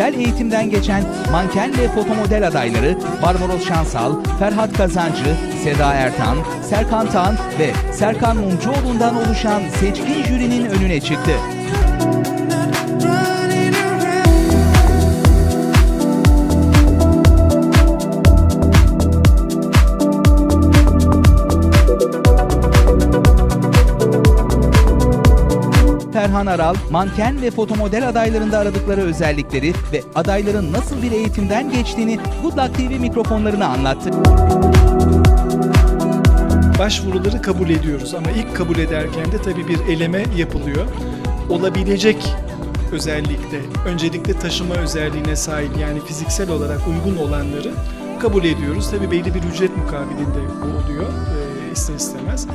özel eğitimden geçen manken ve fotomodel adayları Barbaros Şansal, Ferhat Kazancı, Seda Ertan, Serkan Tan ve Serkan Mumcuoğlu'ndan oluşan seçkin jürinin önüne çıktı. Ferhan Aral, manken ve fotomodel adaylarında aradıkları özellikleri ve adayların nasıl bir eğitimden geçtiğini Good Luck TV mikrofonlarına anlattı. başvuruları kabul ediyoruz ama ilk kabul ederken de tabii bir eleme yapılıyor. Olabilecek özellikle, öncelikle taşıma özelliğine sahip yani fiziksel olarak uygun olanları kabul ediyoruz. Tabii belli bir ücret mukabilinde oluyor e, ister istemez.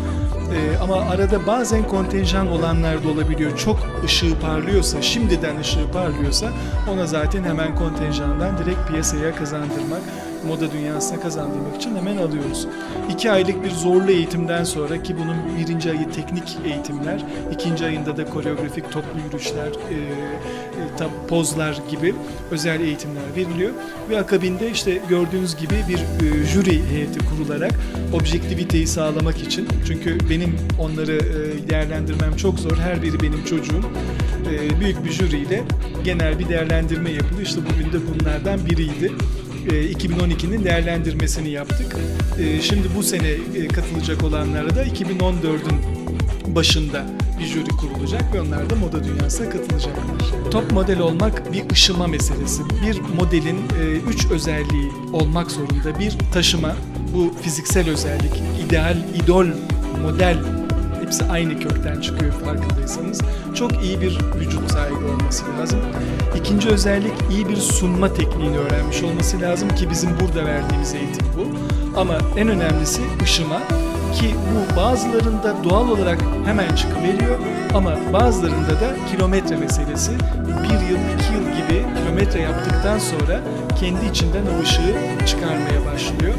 E, ama arada bazen kontenjan olanlar da olabiliyor. Çok ışığı parlıyorsa, şimdiden ışığı parlıyorsa ona zaten hemen kontenjandan direkt piyasaya kazandırmak, moda dünyasına kazandırmak için hemen alıyoruz. İki aylık bir zorlu eğitimden sonra ki bunun birinci ayı teknik eğitimler, ikinci ayında da koreografik toplu yürüyüşler, e, e, pozlar gibi özel eğitimler veriliyor. Ve akabinde işte gördüğünüz gibi bir e, jüri heyeti kurularak objektiviteyi sağlamak için çünkü benim onları e, değerlendirmem çok zor. Her biri benim çocuğum. E, büyük bir jüriyle genel bir değerlendirme yapılıyor. İşte bugün de bunlardan biriydi. E, 2012'nin değerlendirmesini yaptık. E, Şimdi bu sene e, katılacak olanlara da 2014'ün başında bir jüri kurulacak ve onlar da moda dünyasına katılacaklar. Top model olmak bir ışıma meselesi. Bir modelin e, üç özelliği olmak zorunda. Bir taşıma, bu fiziksel özellik, ideal, idol, model hepsi aynı kökten çıkıyor farkındaysanız. Çok iyi bir vücut sahibi olması lazım. İkinci özellik iyi bir sunma tekniğini öğrenmiş olması lazım ki bizim burada verdiğimiz eğitim bu. Ama en önemlisi ışıma ki bu bazılarında doğal olarak hemen çıkıveriyor ama bazılarında da kilometre meselesi. Bir yıl, iki yıl gibi kilometre yaptıktan sonra kendi içinden o ışığı çıkarmaya başlıyor.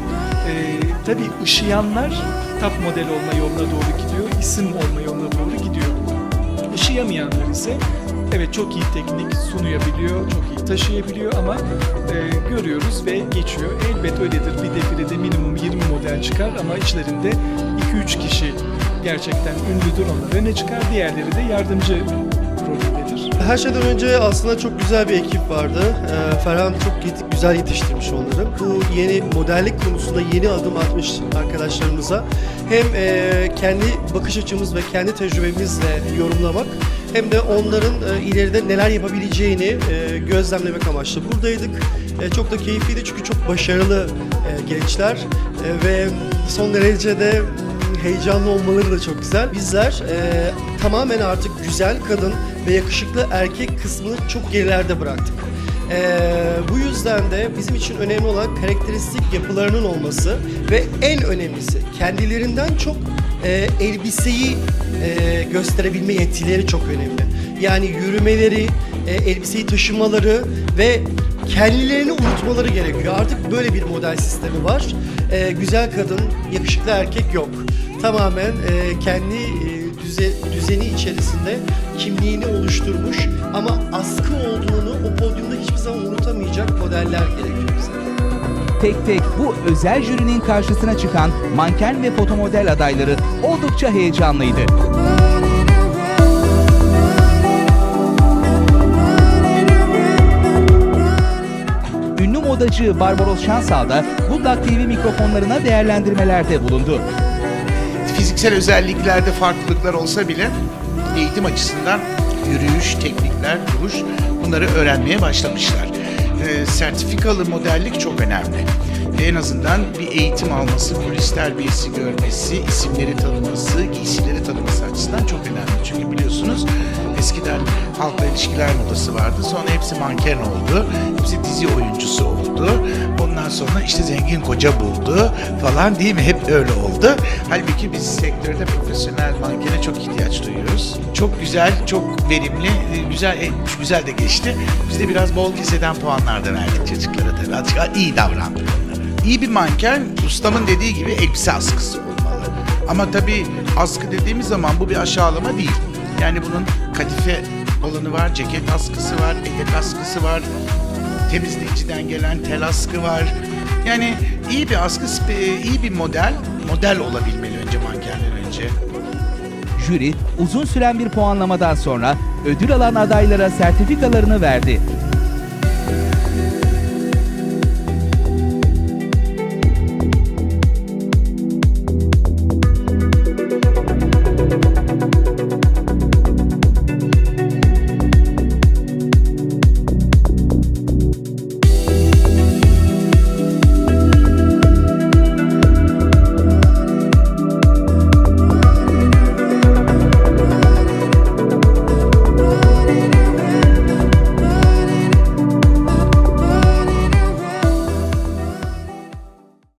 Ee, tabii ışıyanlar top model olma yoluna doğru gidiyor, isim olma yoluna doğru gidiyor. Işıyamayanlar ise evet çok iyi teknik sunuyabiliyor, çok iyi taşıyabiliyor ama e, görüyoruz ve geçiyor. Elbet öyledir. Bir defilede minimum 20 model çıkar ama içlerinde 2-3 kişi gerçekten ünlüdür onlar öne çıkar. Diğerleri de yardımcı rolündedir. Her şeyden önce aslında çok güzel bir ekip vardı. Ee, Ferhan çok güzel yetiştirmiş onları. Bu yeni modellik konusunda yeni adım atmış arkadaşlarımıza hem e, kendi bakış açımız ve kendi tecrübemizle yorumlamak hem de onların e, ileride neler yapabileceğini e, gözlemlemek amaçlı buradaydık. E, çok da keyifliydi çünkü çok başarılı e, gençler E, ve son derece de heyecanlı olmaları da çok güzel. Bizler e, tamamen artık güzel kadın ve yakışıklı erkek kısmını çok gerilerde bıraktık. E, bu yüzden de bizim için önemli olan karakteristik yapılarının olması ve en önemlisi kendilerinden çok e, elbiseyi e, gösterebilme yetileri çok önemli. Yani yürümeleri, e, elbiseyi taşımaları ve kendilerini unutmaları gerekiyor. Artık böyle bir model sistemi var. E, güzel kadın, yakışıklı erkek yok. Tamamen e, kendi e, düze, düzeni içerisinde kimliğini oluşturmuş ama askı olduğunu o podyumda hiçbir zaman unutamayacak modeller gerekiyor bize. Tek tek bu özel jürinin karşısına çıkan manken ve fotomodel adayları oldukça heyecanlıydı. Ünlü modacı Barbaros Şansal da Good Luck TV mikrofonlarına değerlendirmelerde bulundu. Fiziksel özelliklerde farklılıklar olsa bile eğitim açısından yürüyüş, teknikler, duruş bunları öğrenmeye başlamışlar. Ee, sertifikalı modellik çok önemli. En azından bir eğitim alması, polis terbiyesi görmesi, isimleri tanıması, giysileri tanıması açısından çok önemli. Çünkü biliyorsunuz eskiden halkla ilişkiler modası vardı. Sonra hepsi manken oldu. Hepsi dizi oyuncusu oldu. Ondan sonra işte zengin koca buldu falan değil mi? Hep öyle oldu. Halbuki biz sektörde profesyonel mankene çok ihtiyaç duyuyoruz. Çok güzel, çok verimli, güzel e, güzel de geçti. Biz de biraz bol keseden puanlar da verdik çocuklara tabii. Azıcık iyi davrandık. İyi bir manken ustamın dediği gibi elbise askısı olmalı. Ama tabii askı dediğimiz zaman bu bir aşağılama değil. Yani bunun kadife olanı var, ceket askısı var, etek askısı var, temizleyiciden gelen tel askı var. Yani iyi bir askı, iyi bir model, model olabilmeli önce mankenden önce. Jüri uzun süren bir puanlamadan sonra ödül alan adaylara sertifikalarını verdi.